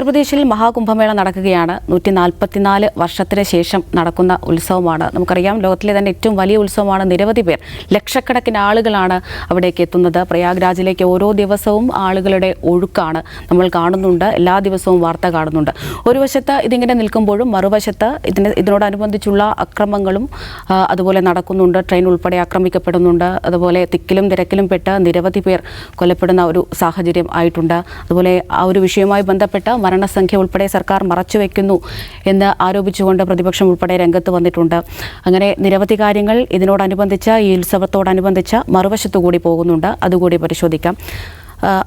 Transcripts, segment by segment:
ഉത്തർപ്രദേശിൽ മഹാകുംഭമേള നടക്കുകയാണ്. നൂറ്റി നാൽപ്പത്തിനാല് വർഷത്തിന് ശേഷം നടക്കുന്ന ഉത്സവമാണ്. നമുക്കറിയാം ലോകത്തിലെ തന്നെ ഏറ്റവും വലിയ ഉത്സവമാണ് നിരവധി പേർ. ലക്ഷക്കണക്കിന് ആളുകളാണ് അവിടേക്ക് എത്തുന്നത്. പ്രയാഗ്രാജിലേക്ക് ഓരോ ദിവസവും ആളുകളുടെ ഒഴുക്കാണ് നമ്മൾ കാണുന്നുണ്ട്. എല്ലാ ദിവസവും വാർത്ത കാണുന്നുണ്ട്. ഒരു വശത്ത് ഇതിങ്ങനെ നിൽക്കുമ്പോഴും മറുവശത്ത് ഇതിന് ഇതിനോടനുബന്ധിച്ചുള്ള അക്രമങ്ങളും അതുപോലെ നടക്കുന്നുണ്ട്. ട്രെയിൻ ഉൾപ്പെടെ ആക്രമിക്കപ്പെടുന്നുണ്ട്. അതുപോലെ തിക്കിലും തിരക്കിലും പെട്ട് നിരവധി പേർ കൊല്ലപ്പെടുന്ന ഒരു സാഹചര്യം ആയിട്ടുണ്ട്. അതുപോലെ ആ ഒരു വിഷയവുമായി ബന്ധപ്പെട്ട മരണസംഖ്യ ഉൾപ്പെടെ സർക്കാർ മറച്ചുവെക്കുന്നു എന്ന് ആരോപിച്ചുകൊണ്ട് പ്രതിപക്ഷം ഉൾപ്പെടെ രംഗത്ത് വന്നിട്ടുണ്ട്. അങ്ങനെ നിരവധി കാര്യങ്ങൾ ഇതിനോടനുബന്ധിച്ച് ഈ ഉത്സവത്തോടനുബന്ധിച്ച് മറുവശത്തു കൂടി പോകുന്നുണ്ട്. അതുകൂടി പരിശോധിക്കാം.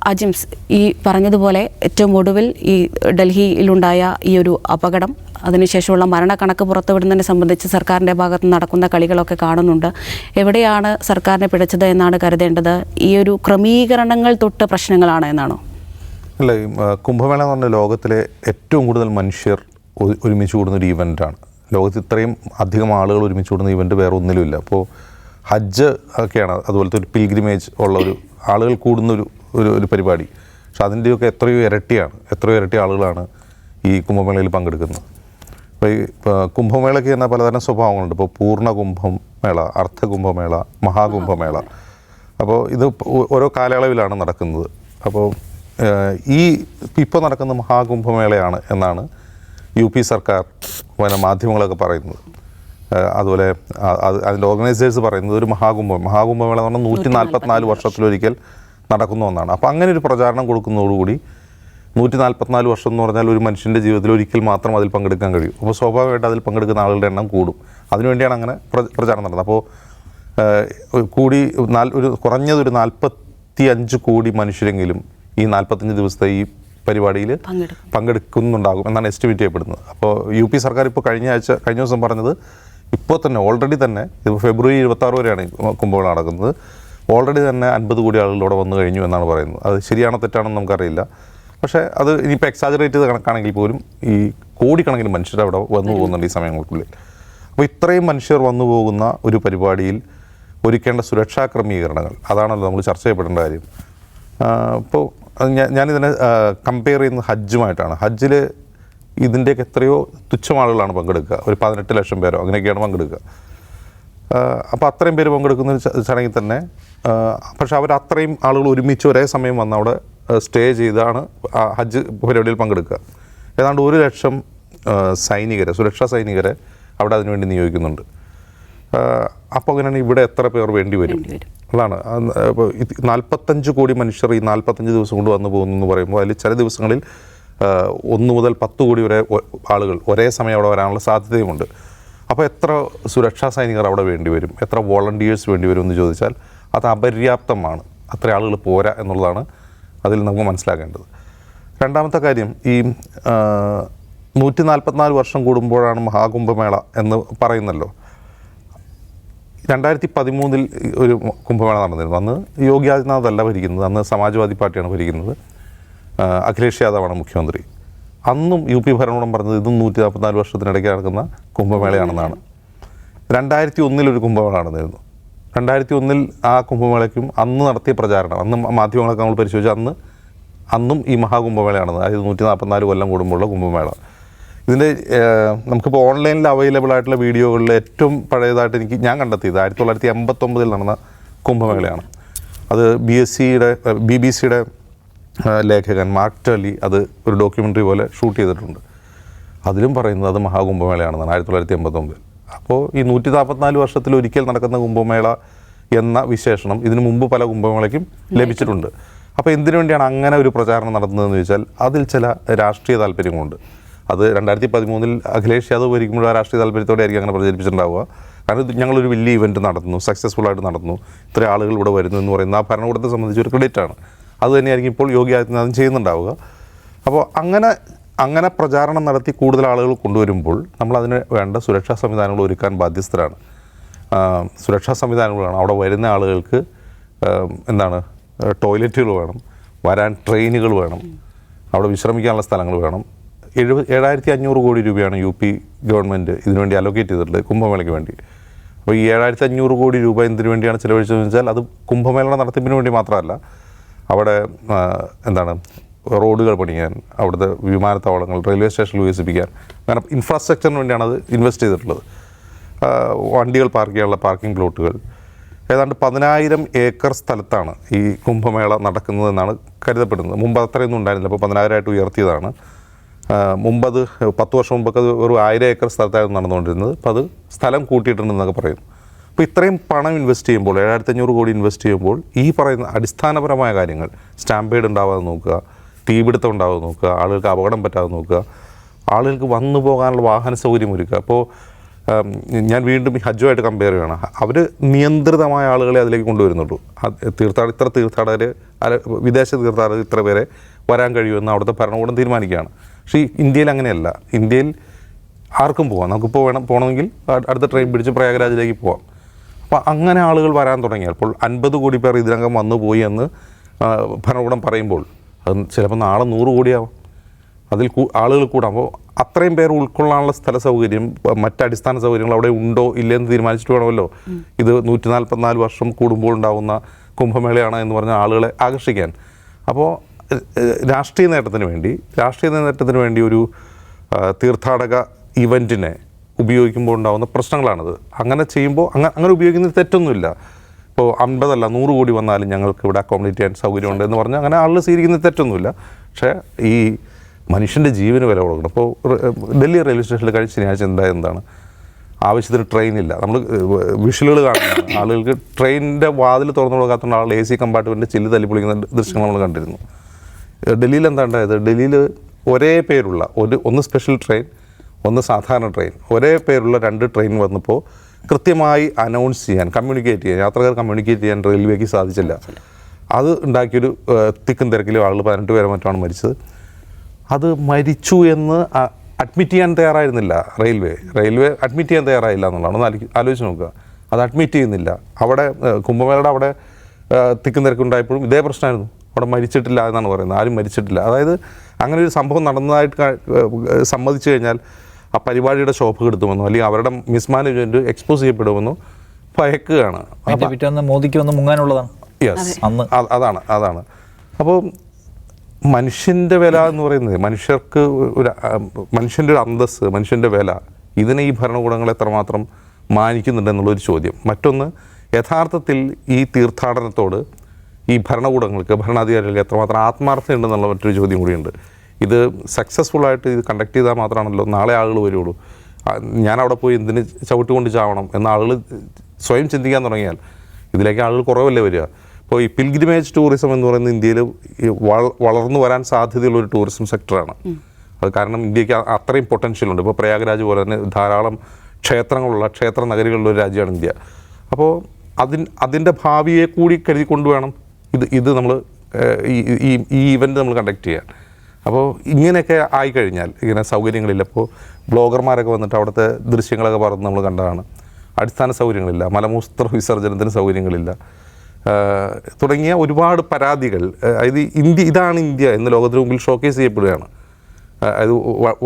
അജിംസ് ഈ പറഞ്ഞതുപോലെ ഏറ്റവും ഒടുവിൽ ഈ ഡൽഹിയിലുണ്ടായ ഈ ഒരു അപകടം അതിനുശേഷമുള്ള മരണക്കണക്ക് പുറത്തുവിടുന്നതിനെ സംബന്ധിച്ച് സർക്കാരിന്റെ ഭാഗത്ത് നടക്കുന്ന കളികളൊക്കെ കാണുന്നുണ്ട്. എവിടെയാണ് സർക്കാരിനെ പിടിച്ചത് എന്നാണ് കരുതേണ്ടത്? ഈ ഒരു ക്രമീകരണങ്ങൾ തൊട്ട് പ്രശ്നങ്ങളാണ് എന്നാണോ? അല്ല കുംഭമേള എന്ന് പറഞ്ഞാൽ ലോകത്തിലെ ഏറ്റവും കൂടുതൽ മനുഷ്യർ ഒരുമിച്ച് കൂടുന്ന ഒരു ഇവന്റാണ് ലോകത്ത് ഇത്രയും അധികം ആളുകൾ ഒരുമിച്ച് കൂടുന്ന ഇവന്റ് വേറെ ഒന്നിലുമില്ല. അപ്പോൾ ഹജ്ജ് ഒക്കെയാണ് അതുപോലത്തെ ഒരു പിൽഗ്രിമേജ് ഉള്ള ഒരു ആളുകൾ കൂടുന്ന ഒരു ഒരു പരിപാടി. പക്ഷെ അതിന്റെയൊക്കെ എത്രയോ ഇരട്ടിയാണ്. എത്രയോ ഇരട്ടി ആളുകളാണ് ഈ കുംഭമേളയിൽ പങ്കെടുക്കുന്നത്. അപ്പോൾ ഈ കുംഭമേളയ്ക്ക് തന്നെ പലതരം സ്വഭാവങ്ങളുണ്ട്. ഇപ്പോൾ പൂർണ കുംഭമേള അർദ്ധ കുംഭമേള മഹാകുംഭമേള. അപ്പോൾ ഇത് ഓരോ കാലയളവിലാണ് നടക്കുന്നത്. അപ്പോൾ ഈ ഇപ്പോൾ നടക്കുന്ന മഹാകുംഭമേളയാണ് എന്നാണ് യു പി സർക്കാർ പിന്നെ മാധ്യമങ്ങളൊക്കെ പറയുന്നത്. അതുപോലെ അത് അതിന്റെ ഓർഗനൈസേഴ്സ് പറയുന്നത് ഒരു മഹാകുംഭം മഹാകുംഭമേള എന്ന് പറഞ്ഞാൽ നൂറ്റി നാൽപ്പത്തിനാല് വർഷത്തിലൊരിക്കൽ നടക്കുന്ന ഒന്നാണ്. അപ്പോൾ അങ്ങനെ ഒരു പ്രചാരണം കൊടുക്കുന്നതോടുകൂടി നൂറ്റി നാൽപ്പത്തിനാല് വർഷം എന്ന് പറഞ്ഞാൽ ഒരു മനുഷ്യന്റെ ജീവിതത്തിൽ ഒരിക്കൽ മാത്രം അതിൽ പങ്കെടുക്കാൻ കഴിയും. അപ്പോൾ സ്വാഭാവികമായിട്ട് അതിൽ പങ്കെടുക്കുന്ന ആളുകളുടെ എണ്ണം കൂടും. അതിനുവേണ്ടിയാണ് അങ്ങനെ പ്ര- പ്രചാരണം നടന്നത്. അപ്പോൾ കൂടി നാൽ ഒരു കുറഞ്ഞതൊരു നാൽപ്പത്തി അഞ്ച് കോടി മനുഷ്യരെങ്കിലും ഈ നാൽപ്പത്തഞ്ച് ദിവസത്തെ ഈ പരിപാടിയിൽ പങ്കെടുക്കുന്നുണ്ടാകും എന്നാണ് എസ്റ്റിമേറ്റ് ചെയ്യപ്പെടുന്നത്. അപ്പോൾ യു പി സർക്കാർ ഇപ്പോൾ കഴിഞ്ഞ ആഴ്ച കഴിഞ്ഞ ദിവസം പറഞ്ഞത് ഇപ്പോൾ തന്നെ ഓൾറെഡി തന്നെ ഇത് ഫെബ്രുവരി ഇരുപത്താറ് വരെയാണ് കുംഭമേള നടക്കുന്നത്. ഓൾറെഡി തന്നെ അൻപത് കോടി ആളുകൾ ഇവിടെ വന്നു കഴിഞ്ഞു എന്നാണ് പറയുന്നത്. അത് ശരിയാണോ തെറ്റാണോ നമുക്കറിയില്ല. പക്ഷേ അത് ഇനിയിപ്പോൾ എക്സാജറേറ്റ് ചെയ്ത് കണക്കാണെങ്കിൽ പോലും ഈ കോടിക്കണക്കിന് മനുഷ്യർ അവിടെ വന്നു പോകുന്നുണ്ട് ഈ സമയങ്ങൾക്കുള്ളിൽ. അപ്പോൾ ഇത്രയും മനുഷ്യർ വന്നു പോകുന്ന ഒരു പരിപാടിയിൽ ഒരുക്കേണ്ട സുരക്ഷാ ക്രമീകരണങ്ങൾ അതാണല്ലോ നമ്മൾ ചർച്ച ചെയ്യപ്പെടേണ്ട കാര്യം. ഇപ്പോൾ ഞാനിതിനെ കമ്പയർ ചെയ്യുന്നത് ഹജ്ജുമായിട്ടാണ്. ഹജ്ജിൽ ഇതിന്റെയൊക്കെ എത്രയോ തുച്ഛം ആളുകളാണ് പങ്കെടുക്കുക. ഒരു പതിനെട്ട് ലക്ഷം പേരോ അങ്ങനെയൊക്കെയാണ് പങ്കെടുക്കുക. അപ്പോൾ അത്രയും പേര് പങ്കെടുക്കുന്ന ചടങ്ങിൽ തന്നെ പക്ഷേ അവർ അത്രയും ആളുകൾ ഒരുമിച്ച് ഒരേ സമയം വന്ന് അവിടെ സ്റ്റേ ചെയ്താണ് ഹജ്ജ് പരിപാടിയിൽ പങ്കെടുക്കുക. ഏതാണ്ട് ഒരു ലക്ഷം സൈനികരെ സുരക്ഷാ സൈനികരെ അവിടെ അതിനുവേണ്ടി നിയോഗിക്കുന്നുണ്ട്. അപ്പോൾ അങ്ങനെയാണ് ഇവിടെ എത്ര പേർ വേണ്ടി വരും. അതാണ് അപ്പോൾ നാൽപ്പത്തഞ്ച് കോടി മനുഷ്യർ ഈ നാൽപ്പത്തഞ്ച് ദിവസം കൊണ്ട് വന്നു പോകുന്നു എന്ന് പറയുമ്പോൾ അതിൽ ചില ദിവസങ്ങളിൽ ഒന്ന് മുതൽ പത്ത് കോടി വരെ ആളുകൾ ഒരേ സമയം അവിടെ വരാനുള്ള സാധ്യതയുമുണ്ട്. അപ്പോൾ എത്ര സുരക്ഷാ സൈനികർ അവിടെ വേണ്ടി വരും? എത്ര വോളണ്ടിയേഴ്സ് വേണ്ടി വരും എന്ന് ചോദിച്ചാൽ അത് അപര്യാപ്തമാണ്. അത്ര ആളുകൾ പോരാ എന്നുള്ളതാണ് അതിൽ നമുക്ക് മനസ്സിലാക്കേണ്ടത്. രണ്ടാമത്തെ കാര്യം ഈ നൂറ്റി നാൽപ്പത്തിനാല് വർഷം കൂടുമ്പോഴാണ് മഹാകുംഭമേള എന്ന് പറയുന്നല്ലോ. രണ്ടായിരത്തി പതിമൂന്നിൽ ഒരു കുംഭമേള നടന്നിരുന്നു. അന്ന് യോഗി ആദിത്യനാഥ് അല്ല ഭരിക്കുന്നത് അന്ന് സമാജ്വാദി പാർട്ടിയാണ് ഭരിക്കുന്നത്. അഖിലേഷ് യാദവാണ് മുഖ്യമന്ത്രി. അന്നും യു പി ഭരണകൂടം പറഞ്ഞത് ഇതും നൂറ്റി നാൽപ്പത്തിനാല് വർഷത്തിനിടയ്ക്ക് നടക്കുന്ന കുംഭമേളയാണെന്നാണ്. രണ്ടായിരത്തി ഒന്നിൽ ഒരു കുംഭമേള നടന്നിരുന്നു. രണ്ടായിരത്തി ഒന്നിൽ ആ കുംഭമേളയ്ക്കും അന്ന് നടത്തിയ പ്രചാരണം അന്ന് മാധ്യമങ്ങളൊക്കെ നമ്മൾ പരിശോധിച്ചാൽ അന്ന് അന്നും ഈ മഹാകുംഭമേളയാണ് അതായത് നൂറ്റി നാൽപ്പത്തിനാല് കൊല്ലം കൂടുമ്പോഴുള്ള കുംഭമേള. ഇതിന്റെ നമുക്കിപ്പോൾ ഓൺലൈനിൽ അവൈലബിൾ ആയിട്ടുള്ള വീഡിയോകളിൽ ഏറ്റവും പഴയതായിട്ട് എനിക്ക് ഞാൻ കണ്ടെത്തിയത് ആയിരത്തി തൊള്ളായിരത്തി എൺപത്തൊമ്പതിൽ നടന്ന കുംഭമേളയാണ്. അത് ബി എസ് സിയുടെ ബി ബി സിയുടെ ലേഖകൻ മാർക്ക് ടലി അത് ഒരു ഡോക്യുമെന്ററി പോലെ ഷൂട്ട് ചെയ്തിട്ടുണ്ട്. അതിലും പറയുന്നത് അത് മഹാകുംഭമേളയാണെന്നാണ് ആയിരത്തി തൊള്ളായിരത്തി എൺപത്തൊമ്പതിൽ അപ്പോൾ ഈ നൂറ്റി നാൽപ്പത്തിനാല് വർഷത്തിൽ ഒരിക്കൽ നടക്കുന്ന കുംഭമേള എന്ന വിശേഷണം ഇതിനു മുമ്പ് പല കുംഭമേളയ്ക്കും ലഭിച്ചിട്ടുണ്ട്. അപ്പോൾ എന്തിനു വേണ്ടിയാണ് അങ്ങനെ ഒരു പ്രചാരണം നടത്തുന്നതെന്ന് ചോദിച്ചാൽ അതിൽ ചില രാഷ്ട്രീയ താല്പര്യങ്ങളുണ്ട്. അത് രണ്ടായിരത്തി പതിമൂന്നിൽ അഖിലേഷ് യാദവ് ഭരിക്കുമ്പോൾ ആ രാഷ്ട്രീയ താല്പര്യത്തോടെ ആയിരിക്കും അങ്ങനെ പ്രചരിപ്പിച്ചിട്ടുണ്ടാവുക. കാരണം ഞങ്ങളൊരു വലിയ ഇവന്റ് നടത്തുന്നു സക്സസ്ഫുൾ ആയിട്ട് നടത്തുന്നു. ഇത്ര ആളുകൾ ഇവിടെ വരുന്നു എന്ന് പറയുന്ന ആ ഭരണകൂടത്തെ സംബന്ധിച്ച് ഒരു ക്രെഡിറ്റാണ് അത് തന്നെയായിരിക്കും ഇപ്പോൾ യോഗി ആദിത്യനാഥും ചെയ്യുന്നുണ്ടാവുക. അപ്പോൾ അങ്ങനെ അങ്ങനെ പ്രചാരണം നടത്തി കൂടുതൽ ആളുകൾ കൊണ്ടുവരുമ്പോൾ നമ്മൾ അതിന് വേണ്ട സുരക്ഷാ സംവിധാനങ്ങൾ ഒരുക്കാൻ ബാധ്യസ്ഥരാണ്. സുരക്ഷാ സംവിധാനങ്ങളാണ് അവിടെ വരുന്ന ആളുകൾക്ക് എന്താണ് ടോയ്ലറ്റുകൾ വേണം വരാൻ ട്രെയിനുകൾ വേണം അവിടെ വിശ്രമിക്കാനുള്ള സ്ഥലങ്ങൾ വേണം. എഴുപത് ഏഴായിരത്തി അഞ്ഞൂറ് കോടി രൂപയാണ് യു പി ഗവൺമെന്റ് ഇതിനുവേണ്ടി അലോക്കേറ്റ് ചെയ്തിട്ടുള്ളത് കുംഭമേളയ്ക്ക് വേണ്ടി. അപ്പോൾ ഈ ഏഴായിരത്തി അഞ്ഞൂറ് കോടി രൂപ എന്തിനു വേണ്ടിയാണ് ചിലവഴിച്ചതെന്ന് വെച്ചാൽ അത് കുംഭമേള നടത്തിപ്പിന് വേണ്ടി മാത്രമല്ല അവിടെ എന്താണ് റോഡുകൾ പണിയാൻ അവിടുത്തെ വിമാനത്താവളങ്ങൾ റെയിൽവേ സ്റ്റേഷൻ വികസിപ്പിക്കാൻ അങ്ങനെ ഇൻഫ്രാസ്ട്രക്ചറിന് വേണ്ടിയാണ് അത് ഇൻവെസ്റ്റ് ചെയ്തിട്ടുള്ളത്. വണ്ടികൾ പാർക്ക് ചെയ്യാനുള്ള പാർക്കിംഗ് പ്ലോട്ടുകൾ ഏതാണ്ട് പതിനായിരം ഏക്കർ സ്ഥലത്താണ് ഈ കുംഭമേള നടക്കുന്നതെന്നാണ് കരുതപ്പെടുന്നത്. മുമ്പ് അത്രയൊന്നും ഉണ്ടായിരുന്നില്ല. അപ്പോൾ പതിനായിരമായിട്ട് ഉയർത്തിയതാണ്. മുമ്പത് പത്ത് വർഷം മുമ്പൊക്കെ ഒരു ആയിരം ഏക്കർ സ്ഥലത്തായിരുന്നു നടന്നുകൊണ്ടിരുന്നത്. അപ്പോൾ അത് സ്ഥലം കൂട്ടിയിട്ടുണ്ടെന്നൊക്കെ പറയുന്നു. അപ്പോൾ ഇത്രയും പണം ഇൻവെസ്റ്റ് ചെയ്യുമ്പോൾ ഏഴായിരത്തി അഞ്ഞൂറ് കോടി ഇൻവെസ്റ്റ് ചെയ്യുമ്പോൾ ഈ പറയുന്ന അടിസ്ഥാനപരമായ കാര്യങ്ങൾ സ്റ്റാമ്പേഡ് ഉണ്ടാവാതെ നോക്കുക തീപിടുത്തം ഉണ്ടാവാതെ നോക്കുക ആളുകൾക്ക് അപകടം പറ്റാതെ നോക്കുക ആളുകൾക്ക് വന്നു പോകാനുള്ള വാഹന സൗകര്യം ഒരുക്കുക. അപ്പോൾ ഞാൻ വീണ്ടും ഹജ്ജുമായിട്ട് കമ്പയർ ചെയ്യണം അവർ നിയന്ത്രിതമായ ആളുകളെ അതിലേക്ക് കൊണ്ടുവരുന്നുള്ളൂ. തീർത്ഥാട ഇത്ര തീർത്ഥാടകർ വിദേശ തീർത്ഥാടകർ ഇത്ര പേരെ വരാൻ കഴിയുമെന്ന് അവിടുത്തെ ഭരണകൂടം തീരുമാനിക്കുകയാണ്. പക്ഷേ ഈ ഇന്ത്യയിൽ അങ്ങനെയല്ല. ഇന്ത്യയിൽ ആർക്കും പോകാം നമുക്കിപ്പോൾ വേണം പോകണമെങ്കിൽ അടുത്ത ട്രെയിൻ പിടിച്ച് പ്രയാഗരാജിലേക്ക് പോവാം. അപ്പോൾ അങ്ങനെ ആളുകൾ വരാൻ തുടങ്ങിയപ്പോൾ അൻപത് കോടി പേർ ഇതിനകം വന്നു പോയി എന്ന് ഭരണകൂടം പറയുമ്പോൾ അത് ചിലപ്പോൾ നാളെ നൂറ് കോടിയാവും. അതിൽ ആളുകൾ കൂടാം. അപ്പോൾ അത്രയും പേർ ഉൾക്കൊള്ളാനുള്ള സ്ഥല സൗകര്യം മറ്റടിസ്ഥാന മറ്റ് അടിസ്ഥാന സൗകര്യങ്ങൾ അവിടെ ഉണ്ടോ ഇല്ലെന്ന് തീരുമാനിച്ചിട്ട് വേണമല്ലോ. ഇത് നൂറ്റി നാൽപ്പത്തിനാല് വർഷം കൂടുമ്പോൾ ഉണ്ടാകുന്ന കുംഭമേളയാണ് എന്ന് പറഞ്ഞ ആളുകളെ ആകർഷിക്കാൻ. അപ്പോൾ രാഷ്ട്രീയ നേട്ടത്തിന് വേണ്ടി രാഷ്ട്രീയ നേട്ടത്തിന് വേണ്ടി ഒരു തീർത്ഥാടക ഇവന്റിനെ ഉപയോഗിക്കുമ്പോൾ ഉണ്ടാകുന്ന പ്രശ്നങ്ങളാണത്. അങ്ങനെ ചെയ്യുമ്പോൾ അങ്ങനെ അങ്ങനെ ഉപയോഗിക്കുന്നതിൽ തെറ്റൊന്നുമില്ല. ഇപ്പോൾ അമ്പതല്ല നൂറ് കോടി വന്നാലും ഞങ്ങൾക്ക് ഇവിടെ അക്കോമഡേറ്റ് ചെയ്യാൻ സൗകര്യമുണ്ട് എന്ന് പറഞ്ഞാൽ അങ്ങനെ ആളുകൾ സ്വീകരിക്കുന്നത് തെറ്റൊന്നുമില്ല. പക്ഷേ ഈ മനുഷ്യന്റെ ജീവന് വില കൊടുക്കണം. അപ്പോൾ ഡൽഹി റെയിൽവേ സ്റ്റേഷനിൽ കഴിഞ്ഞ ശനിയാഴ്ച എന്താ എന്താണ്? ആവശ്യത്തിന് ട്രെയിൻ ഇല്ല. നമ്മൾ വിഷലുകൾ കാണുന്നു ആളുകൾക്ക് ട്രെയിനിന്റെ വാതിൽ തുറന്നു കൊടുക്കാത്തതുകൊണ്ട് ആൾ എ സി കമ്പാർട്ട്മെന്റ് ചില്ല് തല്ലി പൊളിക്കുന്ന ദൃശ്യങ്ങൾ നമ്മൾ കണ്ടിരുന്നു ഡൽഹിയിൽ എന്താ ഉണ്ടായത് ഡൽഹിയിൽ ഒരേ പേരുള്ള ഒരു ഒന്ന് സ്പെഷ്യൽ ട്രെയിൻ ഒന്ന് സാധാരണ ട്രെയിൻ ഒരേ പേരുള്ള രണ്ട് ട്രെയിൻ വന്നപ്പോൾ കൃത്യമായി അനൗൺസ് ചെയ്യാൻ കമ്മ്യൂണിക്കേറ്റ് ചെയ്യാൻ യാത്രക്കാർ കമ്മ്യൂണിക്കേറ്റ് ചെയ്യാൻ റെയിൽവേക്ക് സാധിച്ചില്ല. അത് ഉണ്ടാക്കിയൊരു തിക്കും തിരക്കിലും ആളുകൾ പതിനെട്ട് പേരെ മറ്റാണ് മരിച്ചത്. അത് മരിച്ചു എന്ന് അഡ്മിറ്റ് ചെയ്യാൻ തയ്യാറായിരുന്നില്ല റെയിൽവേ റെയിൽവേ അഡ്മിറ്റ് ചെയ്യാൻ തയ്യാറായില്ല എന്നുള്ളതാണ്. ഒന്ന് ആലോചിച്ച് നോക്കുക. അത് അഡ്മിറ്റ് ചെയ്യുന്നില്ല. അവിടെ കുംഭമേളയുടെ അവിടെ തിക്കും തിരക്കുണ്ടായപ്പോഴും ഇതേ പ്രശ്നമായിരുന്നു. അവിടെ മരിച്ചിട്ടില്ല എന്നാണ് പറയുന്നത്. ആരും മരിച്ചിട്ടില്ല. അതായത് അങ്ങനെ ഒരു സംഭവം നടന്നതായിട്ട് സമ്മതിച്ചു കഴിഞ്ഞാൽ ആ പരിപാടിയുടെ ഷോപ്പ് കെടുത്തുമെന്നോ അല്ലെങ്കിൽ അവരുടെ മിസ്മാനേജ്മെന്റ് എക്സ്പോസ് ചെയ്യപ്പെടുമെന്നോ ഭയക്കുകയാണ്. പിറ്റേന്ന് മോദിക്ക് വന്ന് മുങ്ങാനുള്ളതാണ്. യെസ് അന്ന്. അതാണ് അതാണ്. അപ്പോൾ മനുഷ്യന്റെ വില എന്ന് പറയുന്നത് മനുഷ്യർക്ക് ഒരു മനുഷ്യന്റെ ഒരു അന്തസ്സ് മനുഷ്യന്റെ വില ഇതിനെ ഈ ഭരണകൂടങ്ങൾ എത്രമാത്രം മാനിക്കുന്നുണ്ടെന്നുള്ളൊരു ചോദ്യം. മറ്റൊന്ന് യഥാർത്ഥത്തിൽ ഈ തീർത്ഥാടനത്തോട് ഈ ഭരണകൂടങ്ങൾക്ക് ഭരണാധികാരികൾക്ക് എത്രമാത്രം ആത്മാർത്ഥതയുണ്ടെന്നുള്ള മറ്റൊരു ചോദ്യം കൂടിയുണ്ട്. ഇത് സക്സസ്ഫുൾ ആയിട്ട് ഇത് കണ്ടക്ട് ചെയ്താൽ മാത്രമാണല്ലോ നാളെ ആളുകൾ വരുള്ളൂ. ഞാൻ അവിടെ പോയി എന്തിന് ചവിട്ടുകൊണ്ട് ചാവണം എന്ന ആളുകൾ സ്വയം ചിന്തിക്കാൻ തുടങ്ങിയാൽ ഇതിലേക്ക് ആളുകൾ കുറവല്ലേ വരിക. ഇപ്പോൾ ഈ പിൽഗ്രിമേജ് ടൂറിസം എന്ന് പറയുന്നത് ഇന്ത്യയിൽ വളർന്നു വരാൻ സാധ്യതയുള്ള ഒരു ടൂറിസം സെക്ടറാണ് അത് കാരണം ഇന്ത്യയ്ക്ക് അത്രയും പൊട്ടൻഷ്യൽ ഉണ്ട്. ഇപ്പോൾ പ്രയാഗ്രാജ് പോലെ തന്നെ ധാരാളം ക്ഷേത്രങ്ങളുള്ള ക്ഷേത്ര നഗരികളുള്ള ഒരു രാജ്യമാണ് ഇന്ത്യ. അപ്പോൾ അതിൻ അതിന്റെ ഭാവിയെ കൂടി കരുതി കൊണ്ടുവേണം ഇത് ഇത് നമ്മൾ ഈ ഈ ഇവന്റ് നമ്മൾ കണ്ടക്ട് ചെയ്യാൻ. അപ്പോൾ ഇങ്ങനെയൊക്കെ ആയിക്കഴിഞ്ഞാൽ ഇങ്ങനെ സൗകര്യങ്ങളില്ല അപ്പോൾ ബ്ലോഗർമാരൊക്കെ വന്നിട്ട് അവിടുത്തെ ദൃശ്യങ്ങളൊക്കെ പറഞ്ഞ് നമ്മൾ കണ്ടതാണ്. അടിസ്ഥാന സൗകര്യങ്ങളില്ല മലമൂത്ര വിസർജനത്തിന് സൗകര്യങ്ങളില്ല. തുടങ്ങിയ ഒരുപാട് പരാതികൾ അതായത് ഇന്ത്യ ഇതാണ് ഇന്ത്യ എന്ന് ലോകത്തിന് മുമ്പിൽ ഷോക്കേസ് ചെയ്യപ്പെടുകയാണ്. അതായത്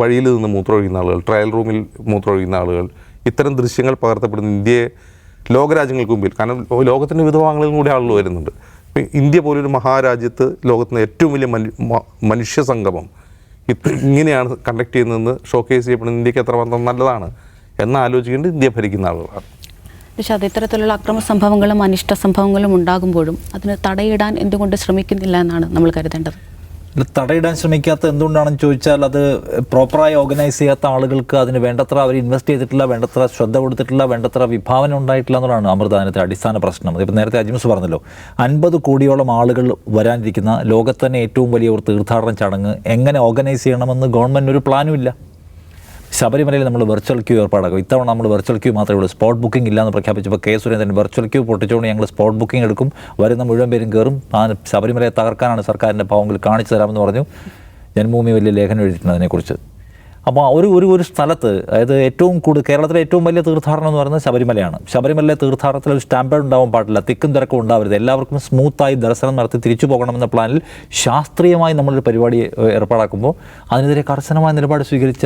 വഴിയിൽ നിന്ന് മൂത്രമൊഴിക്കുന്ന ആളുകൾ ട്രയൽ റൂമിൽ മൂത്രമൊഴിക്കുന്ന ആളുകൾ ഇത്തരം ദൃശ്യങ്ങൾ പകർത്തപ്പെടുന്ന ഇന്ത്യയെ ലോകരാജ്യങ്ങൾക്ക് മുമ്പിൽ കാരണം ലോകത്തിന്റെ വിവിധ ഭാഗങ്ങളിൽ കൂടി ആളുകൾ വരുന്നുണ്ട്. ഇന്ത്യ പോലൊരു മഹാരാജ്യത്ത് ലോകത്തിലെ ഏറ്റവും വലിയ മനു മനുഷ്യ സംഗമം ഇങ്ങനെയാണ് കണ്ടക്ട് ചെയ്യുന്നതെന്ന് ഷോക്കേസ് ചെയ്യപ്പെടുന്ന ഇന്ത്യയ്ക്ക് എത്രമാത്രം നല്ലതാണ് എന്ന് ആലോചിക്കേണ്ടത് ഇന്ത്യ ഭരിക്കുന്ന ആളുകളാണ്. പക്ഷേ ഇത്തരത്തിലുള്ള അക്രമ സംഭവങ്ങളും അനിഷ്ട സംഭവങ്ങളും ഉണ്ടാകുമ്പോഴും അതിന് തടയിടാൻ എന്തുകൊണ്ട് ശ്രമിക്കുന്നില്ല എന്നാണ് നമ്മൾ കരുതേണ്ടത്. തടയിടാൻ ശ്രമിക്കാത്ത എന്തുകൊണ്ടാണെന്ന് ചോദിച്ചാൽ അത് പ്രോപ്പറായി ഓർഗനൈസ് ചെയ്യാത്ത ആളുകൾക്ക് അതിന് വേണ്ടത്ര അവർ ഇൻവെസ്റ്റ് ചെയ്തിട്ടില്ല വേണ്ടത്ര ശ്രദ്ധ കൊടുത്തിട്ടില്ല വേണ്ടത്ര വിഭാവനം ഉണ്ടായിട്ടില്ല എന്നുള്ളതാണ് അമൃതാനത്തെ അടിസ്ഥാന പ്രശ്നം. ഇപ്പം നേരത്തെ അജിംസ് പറഞ്ഞല്ലോ അൻപത് കോടിയോളം ആളുകൾ വരാനിരിക്കുന്ന ലോകത്ത് തന്നെ ഏറ്റവും വലിയ ഒരു തീർത്ഥാടന ചടങ്ങ് എങ്ങനെ ഓർഗനൈസ് ചെയ്യണമെന്ന് ഗവൺമെന്റ് ഒരു പ്ലാനും ഇല്ല. ശബരിമലയിൽ നമ്മൾ വെർച്വൽ ക്യൂ ഏർപ്പാടാക്കും. ഇത്തവണ നമ്മൾ വെർച്വൽ ക്യൂ മാത്രമേ ഉള്ളൂ. സ്പോട്ട് ബുക്കിംഗ് ഇല്ലാന്ന് പ്രഖ്യാപിച്ചപ്പോൾ കെ സുരേന്ദ്രൻ വെർച്വൽ ക്യൂ പൊട്ടിച്ചുകൊണ്ട് ഞങ്ങൾ സ്പോട്ട് ബുക്കിംഗ് എടുക്കും. വരുന്ന മുഴുവൻ പേരും കയറും താൻ ശബരിമലയെ തകർക്കാനാണ് സർക്കാരിന്റെ പാവങ്ങൾ കാണിച്ചു തരാമെന്ന് പറഞ്ഞു. ജന്മഭൂമി വലിയ ലേഖനം എഴുതിയിട്ടുണ്ട് അതിനെക്കുറിച്ച്. അപ്പോൾ ഒരു ഒരു ഒരു സ്ഥലത്ത് അതായത് ഏറ്റവും കൂടുതൽ കേരളത്തിലെ ഏറ്റവും വലിയ തീർത്ഥാടനം എന്ന് പറയുന്നത് ശബരിമലയാണ്. ശബരിമലയിലെ തീർത്ഥാടനത്തിൽ ഒരു സ്റ്റാമ്പേഡ് ഉണ്ടാവാൻ പാടില്ല. തിക്കും തിരക്കും ഉണ്ടാവരുത്. എല്ലാവർക്കും സ്മൂത്തായി ദർശനം നടത്തി തിരിച്ചു പോകണമെന്ന പ്ലാനിൽ ശാസ്ത്രീയമായി നമ്മളൊരു പരിപാടി ഏർപ്പാടാക്കുമ്പോൾ അതിനെതിരെ കർശനമായ നിലപാട് സ്വീകരിച്ച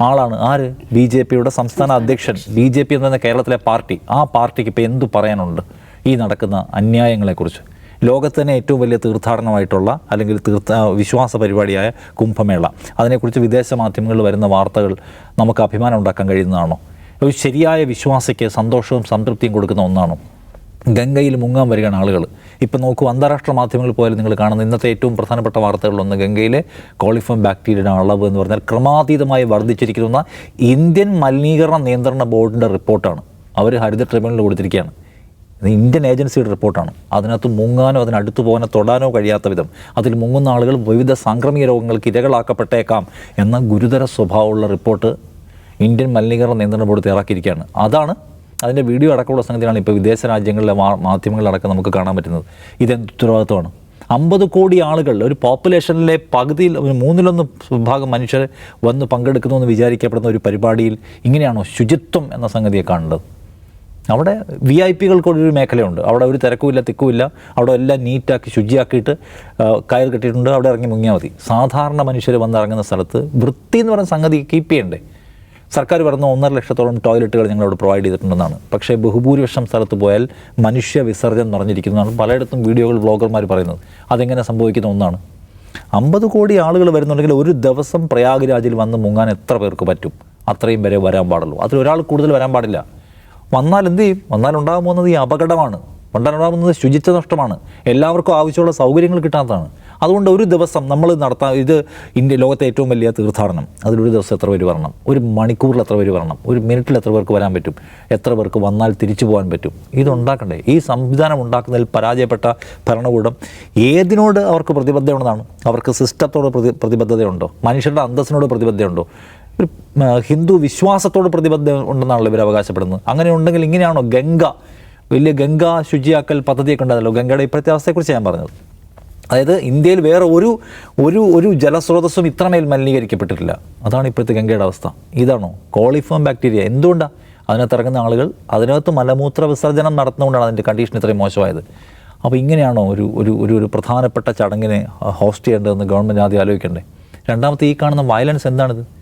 ആളാണ് ആര്? ബി ജെ പിയുടെ സംസ്ഥാന അധ്യക്ഷൻ. ബി ജെ പി എന്ന് പറയുന്ന കേരളത്തിലെ പാർട്ടി. ആ പാർട്ടിക്ക് ഇപ്പോൾ എന്തു പറയാനുണ്ട്? ഈ നടക്കുന്ന അന്യായങ്ങളെക്കുറിച്ച്. ലോകത്ത് തന്നെ ഏറ്റവും വലിയ തീർത്ഥാടനമായിട്ടുള്ള അല്ലെങ്കിൽ തീർത്ഥ വിശ്വാസ പരിപാടിയായ കുംഭമേള. അതിനെക്കുറിച്ച് വിദേശ മാധ്യമങ്ങളിൽ വരുന്ന വാർത്തകൾ നമുക്ക് അഭിമാനം ഉണ്ടാക്കാൻ കഴിയുന്നതാണോ? ഒരു ശരിയായ വിശ്വാസിക്ക് സന്തോഷവും സംതൃപ്തിയും കൊടുക്കുന്ന ഒന്നാണോ? ഗംഗയിൽ മുങ്ങാൻ വരികയാണ് ആളുകൾ. ഇപ്പം നോക്കൂ അന്താരാഷ്ട്ര മാധ്യമങ്ങളിൽ പോയാലും നിങ്ങൾ കാണുന്ന ഇന്നത്തെ ഏറ്റവും പ്രധാനപ്പെട്ട വാർത്തകളിലൊന്ന് ഗംഗയിലെ കോളിഫോം ബാക്ടീരിയയുടെ അളവ് എന്ന് പറഞ്ഞാൽ ക്രമാതീതമായി വർദ്ധിച്ചിരിക്കുന്ന ഇന്ത്യൻ മലിനീകരണ നിയന്ത്രണ ബോർഡിന്റെ റിപ്പോർട്ടാണ്. അവർ ഹരിത ട്രിബ്യൂണൽ കൊടുത്തിരിക്കുകയാണ്. ഇന്ത്യൻ ഏജൻസിയുടെ റിപ്പോർട്ടാണ്. അതിനകത്ത് മുങ്ങാനോ അതിനടുത്ത് പോകാനോ തൊടാനോ കഴിയാത്ത വിധം അതിൽ മുങ്ങുന്ന ആളുകൾ വിവിധ സാംക്രമിക രോഗങ്ങൾക്ക് ഇരകളാക്കപ്പെട്ടേക്കാം എന്ന ഗുരുതര സ്വഭാവമുള്ള റിപ്പോർട്ട് ഇന്ത്യൻ മലിനീകരണ നിയന്ത്രണ ബോർഡ് തയ്യാറാക്കിയിരിക്കുകയാണ്. അതാണ് അതിന്റെ വീഡിയോ അടക്കമുള്ള സംഗതിയാണ് ഇപ്പോൾ വിദേശ രാജ്യങ്ങളിലെ മാധ്യമങ്ങളിലടക്കം നമുക്ക് കാണാൻ പറ്റുന്നത്. ഇതെന്ത് ഉത്തരവാദിത്വമാണ്? അമ്പത് കോടി ആളുകൾ ഒരു പോപ്പുലേഷനിലെ പകുതിയിൽ ഒരു മൂന്നിലൊന്ന് വിഭാഗം മനുഷ്യർ വന്ന് പങ്കെടുക്കുന്നു എന്ന് വിചാരിക്കപ്പെടുന്ന ഒരു പരിപാടിയിൽ ഇങ്ങനെയാണോ ശുചിത്വം എന്ന സംഗതിയെ കാണേണ്ടത് അവിടെ വി ഐ പികൾക്കൊരു മേഖലയുണ്ട്. അവിടെ ഒരു തിരക്കുമില്ല തിക്കുമില്ല. അവിടെ എല്ലാം നീറ്റാക്കി ശുചിയാക്കിയിട്ട് കയർ കെട്ടിയിട്ടുണ്ട്. അവിടെ ഇറങ്ങി മുങ്ങിയാൽ മതി. സാധാരണ മനുഷ്യർ വന്നിറങ്ങുന്ന സ്ഥലത്ത് വൃത്തി എന്ന് പറയുന്ന സംഗതി കീപ്പ് ചെയ്യണ്ടേ? സർക്കാർ പറഞ്ഞ ഒന്നര ലക്ഷത്തോളം ടോയ്ലറ്റുകൾ ഞങ്ങളവിടെ പ്രൊവൈഡ് ചെയ്തിട്ടുണ്ടെന്നാണ്. പക്ഷേ ബഹുഭൂരിപക്ഷം സ്ഥലത്ത് പോയാൽ മനുഷ്യ വിസർജനം നിറഞ്ഞിരിക്കുന്നതാണ് പലയിടത്തും വീഡിയോകൾ വ്ളോഗർമാർ പറയുന്നത്. അതെങ്ങനെ സംഭവിക്കുന്ന ഒന്നാണ്. അമ്പത് കോടി ആളുകൾ വരുന്നുണ്ടെങ്കിൽ ഒരു ദിവസം പ്രയാഗ്രാജിൽ വന്ന് മുങ്ങാൻ എത്ര പേർക്ക് പറ്റും? അത്രയും വരെ വരാൻ പാടുള്ളൂ. അതിൽ ഒരാൾ കൂടുതൽ വരാൻ പാടില്ല. വന്നാൽ എന്ത് ചെയ്യും? വന്നാൽ ഉണ്ടാകാൻ പോകുന്നത് ഈ അപകടമാണ്. ഉണ്ടാകുന്നത് ശുചിത്വ നഷ്ടമാണ്. എല്ലാവർക്കും ആവശ്യമുള്ള സൗകര്യങ്ങൾ കിട്ടാത്തതാണ്. അതുകൊണ്ട് ഒരു ദിവസം നമ്മൾ നടത്താൻ ഇത് ഇന്ത്യ ലോകത്തെ ഏറ്റവും വലിയ തീർത്ഥാടനം. അതിലൊരു ദിവസം എത്ര പേര് വരണം? ഒരു മണിക്കൂറിൽ എത്ര പേര് വരണം? ഒരു മിനിറ്റിൽ എത്ര പേർക്ക് വരാൻ പറ്റും? എത്ര പേർക്ക് വന്നാൽ തിരിച്ചു പോകാൻ പറ്റും? ഇതുണ്ടാക്കണ്ടേ? ഈ സംവിധാനം ഉണ്ടാക്കുന്നതിൽ പരാജയപ്പെട്ട ഭരണകൂടം ഏതിനോട് അവർക്ക് പ്രതിബദ്ധതയുണ്ടെന്നാണ്? അവർക്ക് സിസ്റ്റത്തോട് പ്രതി പ്രതിബദ്ധതയുണ്ടോ? മനുഷ്യരുടെ അന്തസ്സിനോട് പ്രതിബദ്ധതയുണ്ടോ? ഒരു ഹിന്ദു വിശ്വാസത്തോട് പ്രതിബദ്ധത ഉണ്ടെന്നാണല്ലോ ഇവർ അവകാശപ്പെടുന്നത്. അങ്ങനെ ഉണ്ടെങ്കിൽ ഇങ്ങനെയാണോ ഗംഗ? വലിയ ഗംഗ ശുചിയാക്കൽ പദ്ധതിയൊക്കെ ഉണ്ടായല്ലോ ഗംഗയുടെ ഇപ്പോഴത്തെ അവസ്ഥയെക്കുറിച്ച് ഞാൻ പറഞ്ഞത്. അതായത് ഇന്ത്യയിൽ വേറെ ഒരു ഒരു ഒരു ജലസ്രോതസ്സും ഇത്രമേൽ മലിനീകരിക്കപ്പെട്ടിട്ടില്ല. അതാണ് ഇപ്പോഴത്തെ ഗംഗയുടെ അവസ്ഥ. ഇതാണോ? Coliform bacteria. എന്തുകൊണ്ടാണ് അതിനകത്ത് ഇറങ്ങുന്ന ആളുകൾ അതിനകത്ത് മലമൂത്ര വിസർജനം നടത്തുന്നതുകൊണ്ടാണ് അതിന്റെ കണ്ടീഷൻ ഇത്രയും മോശമായത്. അപ്പോൾ ഇങ്ങനെയാണോ ഒരു ഒരു ഒരു ഒരു പ്രധാനപ്പെട്ട ചടങ്ങിനെ ഹോസ്റ്റ് ചെയ്യേണ്ടതെന്ന് ഗവൺമെന്റ് ആദ്യം ആലോചിക്കണ്ടേ? രണ്ടാമത്തെ ഈ കാണുന്ന വയലൻസ് എന്താണിത്?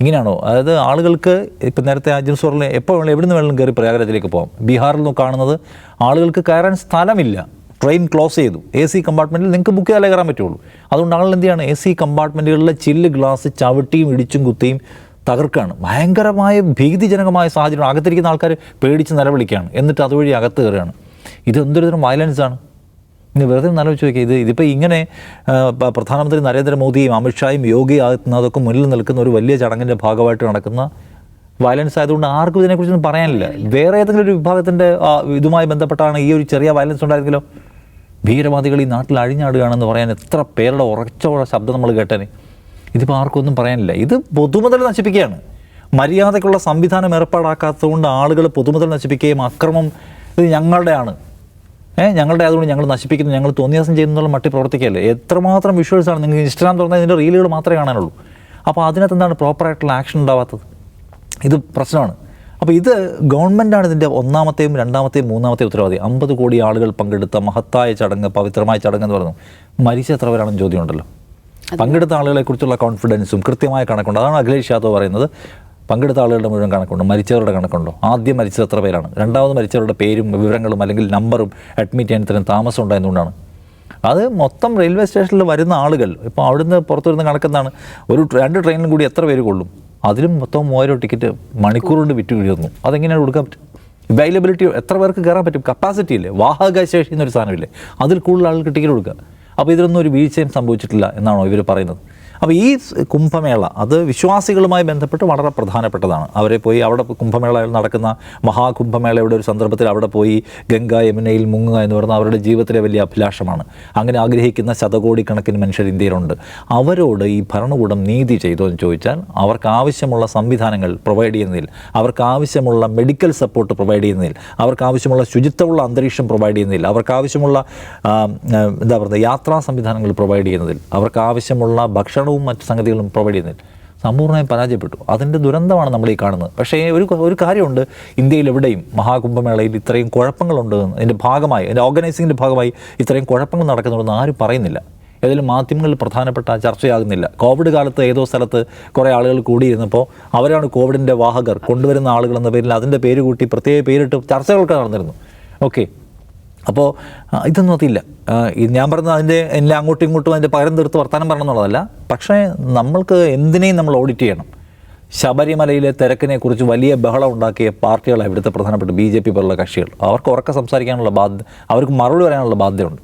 ഇങ്ങനെയാണോ? അതായത് ആളുകൾക്ക് ഇപ്പം നേരത്തെ അജിൻസ് പറഞ്ഞ എപ്പോൾ വേണമെങ്കിലും എവിടെ നിന്ന് വേണമെങ്കിലും കയറി പ്രയാഗരാജിലേക്ക് പോകാം ബീഹാറിൽ നിന്ന് കാണുന്നത് ആളുകൾക്ക് കയറാൻ സ്ഥലമില്ല. ട്രെയിൻ ക്ലോസ് ചെയ്തു. എ സി കമ്പാർട്ട്മെന്റിൽ നിങ്ങൾക്ക് ബുക്ക് ചെയ്താലേ കയറാൻ പറ്റുള്ളൂ. അതുകൊണ്ട് ആളുകൾ എന്ത് ചെയ്യാണ് എ സി കമ്പാർട്ട്മെന്റുകളിലെ ചില്ല് ഗ്ലാസ് ചവിട്ടിയും ഇടിച്ചും കുത്തിയും തകർക്കാണ് ഭയങ്കരമായ ഭീതിജനകമായ സാഹചര്യം. അകത്തിരിക്കുന്ന ആൾക്കാർ പേടിച്ച് നിലവിളിക്കുകയാണ്. എന്നിട്ട് അതുവഴി അകത്ത് കയറുകയാണ്. ഇത് എന്തൊരു തരം വയലൻസാണ് വെറുതെ ഒന്ന് ആലോചിച്ച് ഇത് ഇതിപ്പോൾ ഇങ്ങനെ പ്രധാനമന്ത്രി നരേന്ദ്രമോദിയും അമിത്ഷായും യോഗി ആദിത്യനാഥൊക്കെ മുന്നിൽ നിൽക്കുന്ന ഒരു വലിയ ചടങ്ങിന്റെ ഭാഗമായിട്ട് നടക്കുന്ന വയലൻസ് ആയതുകൊണ്ട് ആർക്കും ഇതിനെക്കുറിച്ചൊന്നും പറയാനില്ല. വേറെ ഏതെങ്കിലും ഒരു വിഭാഗത്തിന്റെ ഇതുമായി ബന്ധപ്പെട്ടാണ് ഈ ഒരു ചെറിയ വയലൻസ് ഉണ്ടായിരുന്നെങ്കിലോ ഭീകരവാദികൾ ഈ നാട്ടിൽ അഴിഞ്ഞാടുകയാണെന്ന് പറയാൻ എത്ര പേരുടെ ഉറച്ച ശബ്ദം നമ്മൾ കേട്ടേനെ. ഇതിപ്പോൾ ഒന്നും പറയാനില്ല. ഇത് പൊതുമുതൽ നശിപ്പിക്കുകയാണ്. മര്യാദയ്ക്കുള്ള സംവിധാനം ഏർപ്പാടാക്കാത്തതുകൊണ്ട് ആളുകൾ പൊതുമുതൽ നശിപ്പിക്കുകയും അക്രമം ഇത് ഞങ്ങളുടെയാണ്. ഏഹ് ഞങ്ങളുടെ അതുകൊണ്ട് ഞങ്ങൾ നശിപ്പിക്കുന്നു ഞങ്ങൾ തോന്നിയാസം ചെയ്യുന്നുള്ള മട്ടി പ്രവർത്തിക്കുകയല്ലേ? എത്രമാത്രം ആണ് നിങ്ങൾക്ക് ഇൻസ്റ്റഗ്രാം തുറന്നാൽ ഇതിന്റെ റീലുകൾ മാത്രമേ കാണാനുള്ളൂ. അപ്പോൾ അതിനകത്ത് എന്താണ് പ്രോപ്പറായിട്ടുള്ള ആക്ഷൻ ഉണ്ടാവാത്തത്? ഇത് പ്രശ്നമാണ്. അപ്പോൾ ഇത് ഗവൺമെന്റാണ് ഇതിന്റെ ഒന്നാമത്തെയും രണ്ടാമത്തെയും മൂന്നാമത്തെയും ഉത്തരവാദി. അമ്പത് കോടി ആളുകൾ പങ്കെടുത്ത മഹത്തായ ചടങ്ങ് പവിത്രമായ ചടങ്ങ് എന്ന് പറഞ്ഞു മരിച്ച എത്ര പേരാണെന്ന് ചോദ്യമുണ്ടല്ലോ പങ്കെടുത്ത ആളുകളെക്കുറിച്ചുള്ള കോൺഫിഡൻസും കൃത്യമായ കണക്കുണ്ട്. അതാണ് അഖിലേഷ് യാദവ് പറയുന്നത്. പങ്കെടുത്ത ആളുകളുടെ മുഴുവൻ കണക്കുണ്ടോ? മരിച്ചവരുടെ കണക്കുണ്ടോ? ആദ്യം മരിച്ചത് എത്ര പേരാണ്? രണ്ടാമത് മരിച്ചവരുടെ പേരും വിവരങ്ങളും അല്ലെങ്കിൽ നമ്പറും അഡ്മിറ്റ് ചെയ്യാൻ ഇത്രയും താമസം ഉണ്ടായതുകൊണ്ടാണ് അത് മൊത്തം റെയിൽവേ സ്റ്റേഷനിൽ വരുന്ന ആളുകൾ ഇപ്പോൾ അവിടുന്ന് പുറത്തു വരുന്ന കണക്കെന്താണ്? ഒരു രണ്ട് ട്രെയിനിലും കൂടി എത്ര പേര് കൊള്ളും? അതിലും മൊത്തം മൂവായിരം ടിക്കറ്റ് മണിക്കൂർ കൊണ്ട് വിറ്റ് വീഴുന്നു. അതെങ്ങനെയാണ് കൊടുക്കാൻ പറ്റും? അവൈലബിലിറ്റി എത്ര പേർക്ക് കയറാൻ പറ്റും? കപ്പാസിറ്റി ഇല്ലേ? വാഹക ശേഷി എന്നൊരു സാധനമില്ലേ? അതിൽ കൂടുതൽ ആൾക്ക് ടിക്കറ്റ് കൊടുക്കുക. അപ്പോൾ ഇതിലൊന്നും ഒരു വീഴ്ചയും സംഭവിച്ചിട്ടില്ല എന്നാണോ ഇവർ പറയുന്നത്? അപ്പോൾ ഈ കുംഭമേള അത് വിശ്വാസികളുമായി ബന്ധപ്പെട്ട് വളരെ പ്രധാനപ്പെട്ടതാണ്. അവരെ പോയി അവിടെ കുംഭമേള നടക്കുന്ന മഹാകുംഭമേളയുടെ ഒരു സന്ദർഭത്തിൽ അവിടെ പോയി ഗംഗ യമുനയിൽ മുങ്ങുക എന്ന് പറയുന്നത് അവരുടെ ജീവിതത്തിലെ വലിയ അഭിലാഷമാണ്. അങ്ങനെ ആഗ്രഹിക്കുന്ന ശതകോടിക്കണക്കിന് മനുഷ്യർ ഇന്ത്യയിലുണ്ട്. അവരോട് ഈ ഭരണകൂടം നീതി ചെയ്തോ എന്ന് ചോദിച്ചാൽ അവർക്ക് ആവശ്യമുള്ള സംവിധാനങ്ങൾ പ്രൊവൈഡ് ചെയ്യുന്നതിൽ അവർക്ക് ആവശ്യമുള്ള മെഡിക്കൽ സപ്പോർട്ട് പ്രൊവൈഡ് ചെയ്യുന്നതിൽ അവർക്ക് ആവശ്യമുള്ള ശുചിത്വമുള്ള അന്തരീക്ഷം പ്രൊവൈഡ് ചെയ്യുന്നതിൽ അവർക്ക് ആവശ്യമുള്ള എന്താ പറയുക യാത്രാ സംവിധാനങ്ങൾ പ്രൊവൈഡ് ചെയ്യുന്നതിൽ അവർക്ക് ആവശ്യമുള്ള ഭക്ഷണവും മറ്റു സംഗതികളും പ്രൊവൈഡ് ചെയ്യുന്നില്ല സമ്പൂർണമായും പരാജയപ്പെട്ടു. അതിന്റെ ദുരന്തമാണ് നമ്മൾ ഈ കാണുന്നത്. പക്ഷേ ഒരു ഒരു കാര്യമുണ്ട്. ഇന്ത്യയിൽ എവിടെയും മഹാകുംഭമേളയിൽ ഇത്രയും കുഴപ്പങ്ങളുണ്ട് അതിന്റെ ഭാഗമായി അതിന്റെ ഓർഗനൈസിങ്ങിന്റെ ഭാഗമായി ഇത്രയും കുഴപ്പങ്ങൾ നടക്കുന്നുണ്ടെന്ന് ആരും പറയുന്നില്ല. ഏതെങ്കിലും മാധ്യമങ്ങളിൽ പ്രധാനപ്പെട്ട ചർച്ചയാകുന്നില്ല. കോവിഡ് കാലത്ത് ഏതോ സ്ഥലത്ത് കുറേ ആളുകൾ കൂടിയിരുന്നപ്പോൾ അവരാണ് കോവിഡിന്റെ വാഹകർ കൊണ്ടുവരുന്ന ആളുകളെന്ന പേരിൽ അതിന്റെ പേര് കൂട്ടി പ്രത്യേക പേരിട്ട് ചർച്ചകളൊക്കെ നടന്നിരുന്നു. ഓക്കെ അപ്പോൾ ഇതൊന്നും അതില്ല. ഞാൻ പറഞ്ഞത് അതിന്റെ എല്ലാം അങ്ങോട്ടും ഇങ്ങോട്ടും അതിന്റെ പകരം തീർത്ത് വർത്താനം പറയണമെന്നുള്ളതല്ല പക്ഷേ നമ്മൾക്ക് എന്തിനേയും നമ്മൾ ഓഡിറ്റ് ചെയ്യണം. ശബരിമലയിലെ തിരക്കിനെ കുറിച്ച് വലിയ ബഹളം ഉണ്ടാക്കിയ പാർട്ടികളാണ് ഇവിടുത്തെ പ്രധാനപ്പെട്ട ബി ജെ പി പോലുള്ള കക്ഷികൾ. അവർക്ക് ഉറക്കെ സംസാരിക്കാനുള്ള ബാധ്യത അവർക്ക് മറുപടി പറയാനുള്ള ബാധ്യതയുണ്ട്.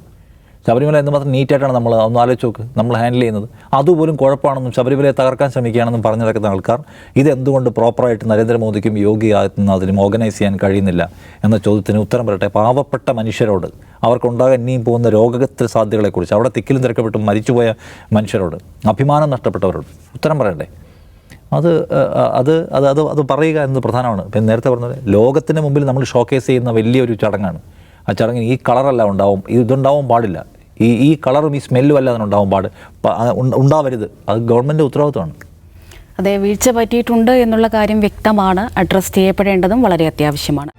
ശബരിമല എന്തുമാത്രം നീറ്റായിട്ടാണ് നമ്മൾ ഒന്ന് ആലോചിച്ച് നോക്ക് നമ്മൾ ഹാൻഡിൽ ചെയ്യുന്നത്. അതുപോലും കുഴപ്പമാണെന്നും ശബരിമലയെ തകർക്കാൻ ശ്രമിക്കുകയാണെന്നും പറഞ്ഞു നടക്കുന്ന ആൾക്കാർ ഇതെന്തുകൊണ്ട് പ്രോപ്പറായിട്ട് നരേന്ദ്രമോദിക്കും യോഗി ആദിത്യനാഥിനും ഓർഗനൈസ് ചെയ്യാൻ കഴിയുന്നില്ല എന്ന ചോദ്യത്തിന് ഉത്തരം പറയട്ടെ പാവപ്പെട്ട മനുഷ്യരോട് അവർക്കുണ്ടാകാൻ ഇനിയും പോകുന്ന രോഗത്തിൽ സാധ്യതകളെക്കുറിച്ച് അവിടെ തിക്കിലും തിരക്കപ്പെട്ട് മരിച്ചുപോയ മനുഷ്യരോട് അഭിമാനം നഷ്ടപ്പെട്ടവരോട് ഉത്തരം പറയണ്ടേ? അത് അത് അത് അത് അത് പറയുക എന്നത് പ്രധാനമാണ്. ഇപ്പം നേരത്തെ പറഞ്ഞത് ലോകത്തിന് മുമ്പിൽ നമ്മൾ ഷോക്കേസ് ചെയ്യുന്ന വലിയൊരു ചടങ്ങാണ്. ആ ചടങ്ങിന് ഈ കളറല്ല ഉണ്ടാവും ഇതുണ്ടാവാൻ പാടില്ല. ഈ ഈ കളറും ഈ സ്മെല്ലും അല്ല അതിനുണ്ടാവാൻ പാട്. ഉണ്ടാവരുത്. അത് ഗവൺമെന്റ് ഉത്തരവാദിത്വമാണ്. അതെ വീഴ്ച പറ്റിയിട്ടുണ്ട് എന്നുള്ള കാര്യം വ്യക്തമാണ്. അഡ്രസ്സ് ചെയ്യപ്പെടേണ്ടതും വളരെ അത്യാവശ്യമാണ്.